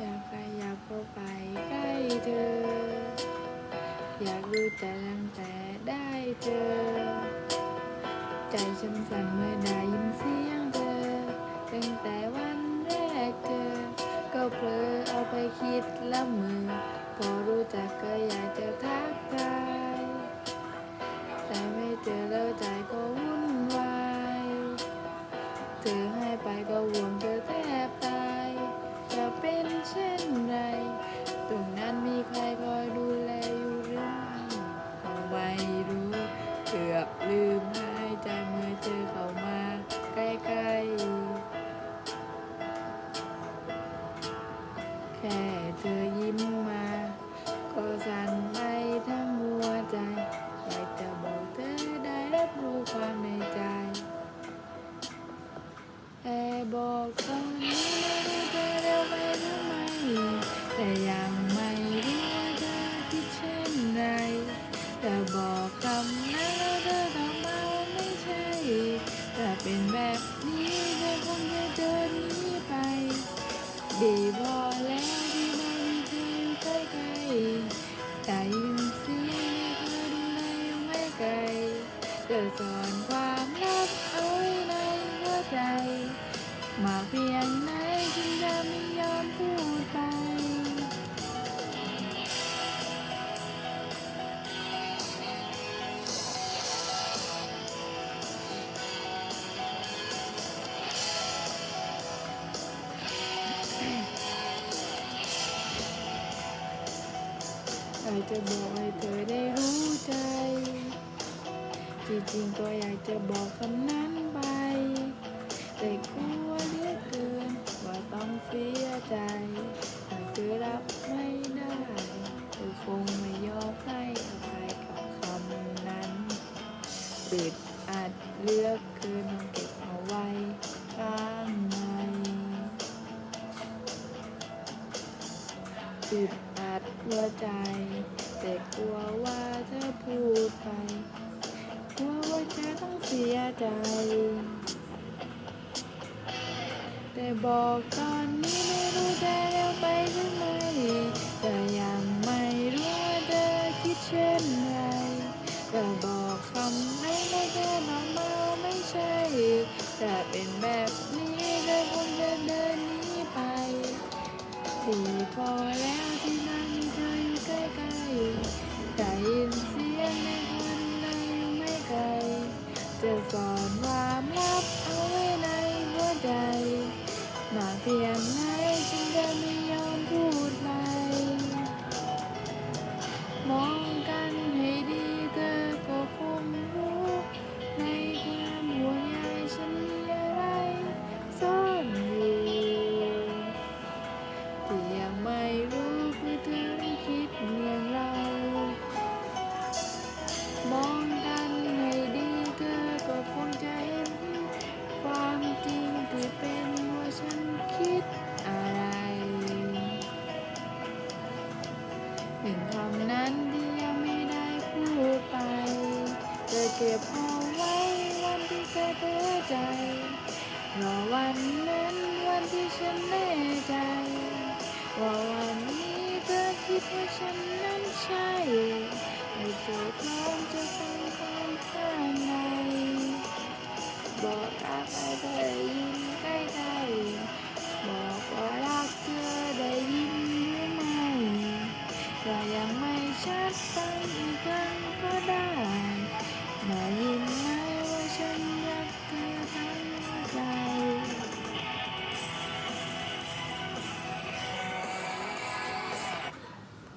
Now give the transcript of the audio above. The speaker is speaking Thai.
อยากไปอยากเข้าไปใกล้เธอ อยากรู้แต่ตั้งแต่ได้เจอ ใจฉันสั่นเมื่อได้ยินเสียงเธอตั้งแต่วัน กเจอก็เพลอเอาไปคิดละเมือ พอรู้จักก็อยากจะทักทายแต่ไม่เจอแล้วใจก็วุ่นวายเธอให้ไปก็ห่วงเธอแทบตายจะเป็นเช่นไร ตรงนั้นมีใครคอยดูแล ค่เธอยิ้มมา ก็สั่นไปทั้งหัวใจอยากจะบอกเธอได้รับรู้ความในใจแต่บอกตอนนี้ไม่รู้จะเร็วไปหรือไม่แต่ยังไม่รู้ว่าเธอคิดเช่นไรแต่บอกคำนั้นแล้วเธอทำมาว่าไม่ใช่ถ้าเป็นแบบนี้เธอคงจะเดินหนีไปดีพอ จะซ่อนความลับเอาไว้ในหัวใจมากเพียงไหนฉันจะไม่ยอมพูดไปอยากจะบอกให้เธอได้รู้ใจ จริงๆก็อยากจะบอกคำนั้นไป แต่กลัวเหลือเกินว่าต้องเสียใจหากเธอรับไม่ได้เธอคงไม่ยอมให้อภัยกับคำนั้นอึดอัดเลือกเกินเก็บเอาไว้ข้างในอึดอัดหัวใจ แต่กลัวว่าเธอพูดไป กลัวว่าจะต้องเสียใจ แต่บอกตอนนี้ไม่รู้จะเร็วไปหรือไม่แต่ยังไม่รู้ว่าเธอคิดเช่นไรแต่บอกคำนั้นแล้วเธอทำมาว่าไม่ใช่ แต่เป็นแบบนี้เธอคงจะเดิ จะซ่อนความลับเอาไว้ในหัวใจ มาเพียงไหนฉันจะไม่ เก็บเอาไว้วันที่เธอเสียใจรอวันนั้นวันที่ฉันแน่ใจ ว่าวันนี้เธอคิดว่าฉันนั้นใช่ไม่เธอพร้อมจะฟังความข้างในบอกรักให้เธอได้ยินใกล้ๆบอกว่ารักเธอได้ยินหรือไม่ถ้ายังไม่ชัดฟังอีกครั้งก็ได้ Yeah.